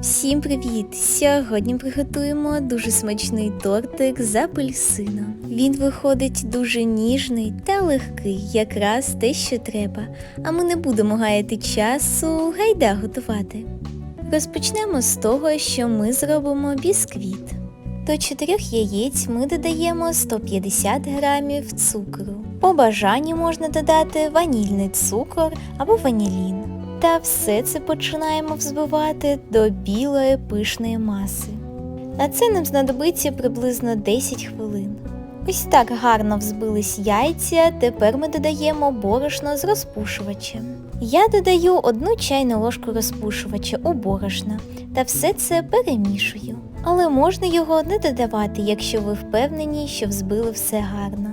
Всім привіт! Сьогодні приготуємо дуже смачний тортик з апельсином. Він виходить дуже ніжний та легкий, якраз те, що треба. А ми не будемо гаяти часу, гайда готувати. Розпочнемо з того, що ми зробимо бісквіт. До 4 яєць ми додаємо 150 грамів цукру. По бажанню можна додати ванільний цукор або ванілін. Та все це починаємо взбивати до білої пишної маси. На це нам знадобиться приблизно 10 хвилин. Ось так гарно взбились яйця, тепер ми додаємо борошно з розпушувачем. Я додаю одну чайну ложку розпушувача у борошно та все це перемішую. Але можна його не додавати, якщо ви впевнені, що взбили все гарно.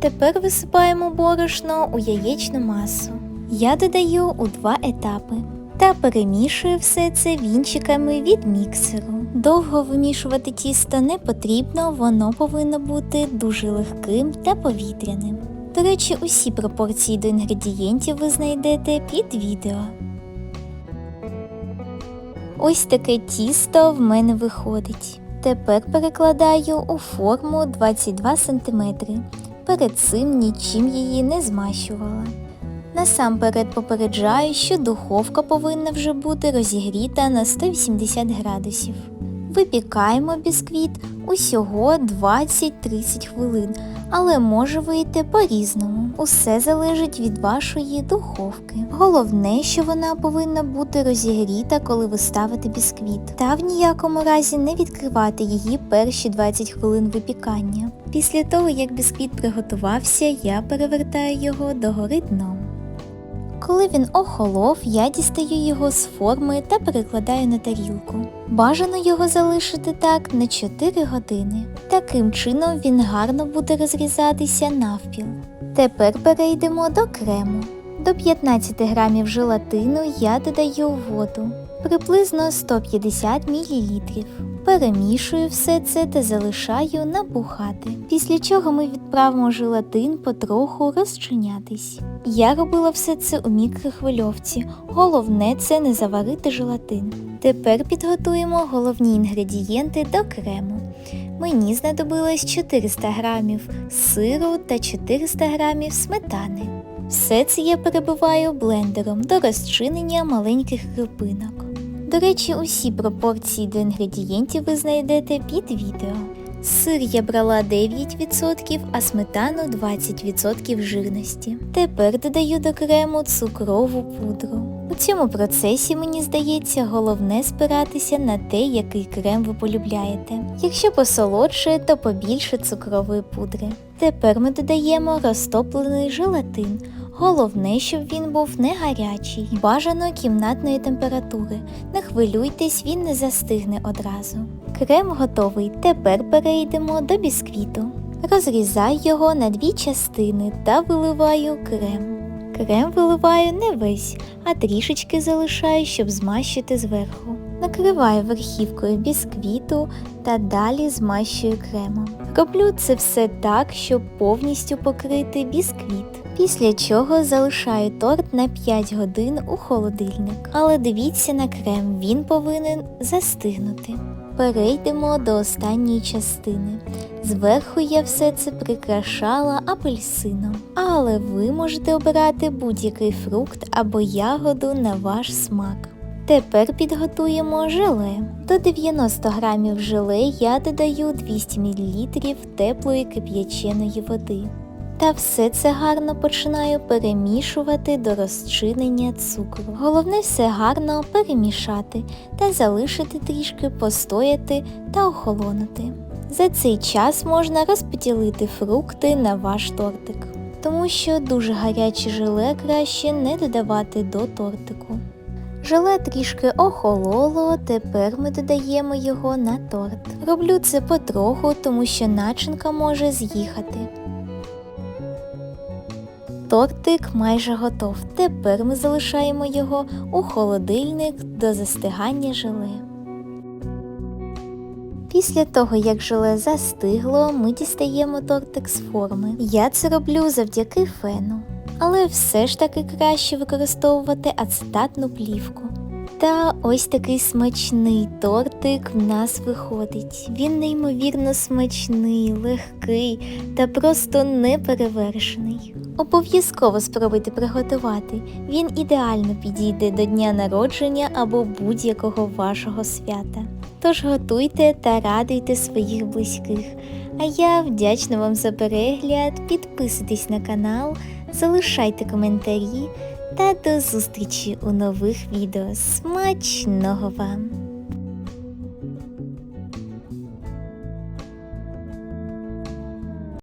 Тепер висипаємо борошно у яєчну масу. Я додаю у два етапи та перемішую все це вінчиками від міксеру. Довго вимішувати тісто не потрібно, воно повинно бути дуже легким та повітряним. До речі, усі пропорції до інгредієнтів ви знайдете під відео. Ось таке тісто в мене виходить. Тепер перекладаю у форму 22 см. Перед цим нічим її не змащувала. Насамперед попереджаю, що духовка повинна вже бути розігріта на 180 градусів. Випікаємо бісквіт усього 20-30 хвилин, але може вийти по-різному. Усе залежить від вашої духовки. Головне, що вона повинна бути розігріта, коли ви ставите бісквіт, та в ніякому разі не відкривати її перші 20 хвилин випікання. Після того, як бісквіт приготувався, я перевертаю його догори дном. Коли він охолов, я дістаю його з форми та перекладаю на тарілку. Бажано його залишити так на 4 години. Таким чином він гарно буде розрізатися навпіл. Тепер перейдемо до крему. До 15 грамів желатину я додаю воду, приблизно 150 мл. Перемішую все це та залишаю набухати, після чого ми відправимо желатин потроху розчинятись. Я робила все це у мікрохвильовці, головне це не заварити желатин. Тепер підготуємо головні інгредієнти до крему. Мені знадобилось 400 грамів сиру та 400 грамів сметани. Все це я перебиваю блендером до розчинення маленьких крупинок. До речі, усі пропорції до інгредієнтів ви знайдете під відео. Сир я брала 9%, а сметану 20% жирності. Тепер додаю до крему цукрову пудру. У цьому процесі, мені здається, головне спиратися на те, який крем ви полюбляєте. Якщо посолодше, то побільше цукрової пудри. Тепер ми додаємо розтоплений желатин. Головне, щоб він був не гарячий, бажано кімнатної температури. Не хвилюйтесь, він не застигне одразу. Крем готовий. Тепер перейдемо до бісквіту. Розрізаю його на дві частини та виливаю крем. Крем виливаю не весь, а трішечки залишаю, щоб змащити зверху. Накриваю верхівкою бісквіту та далі змащую кремом. Роблю це все так, щоб повністю покрити бісквіт. Після чого залишаю торт на 5 годин у холодильник. Але дивіться на крем, він повинен застигнути. Перейдемо до останньої частини. Зверху я все це прикрашала апельсином, але ви можете обирати будь-який фрукт або ягоду на ваш смак. Тепер підготуємо желе. До 90 грамів желе я додаю 200 мл теплої кип'яченої води. Та все це гарно починаю перемішувати до розчинення цукру. Головне все гарно перемішати та залишити трішки постояти та охолонути. За цей час можна розподілити фрукти на ваш тортик, тому що дуже гаряче желе краще не додавати до тортику. Желе трішки охололо, тепер ми додаємо його на торт. Роблю це потроху, тому що начинка може з'їхати. Тортик майже готов. Тепер ми залишаємо його у холодильник до застигання желе. Після того, як желе застигло, ми дістаємо тортик з форми. Я це роблю завдяки фену. Але все ж таки краще використовувати ацетатну плівку. Та ось такий смачний тортик в нас виходить. Він неймовірно смачний, легкий та просто неперевершений. Обов'язково спробуйте приготувати. Він ідеально підійде до дня народження або будь-якого вашого свята. Тож готуйте та радуйте своїх близьких. А я вдячна вам за перегляд. Підписуйтесь на канал, залишайте коментарі та до зустрічі у нових відео. Смачного вам!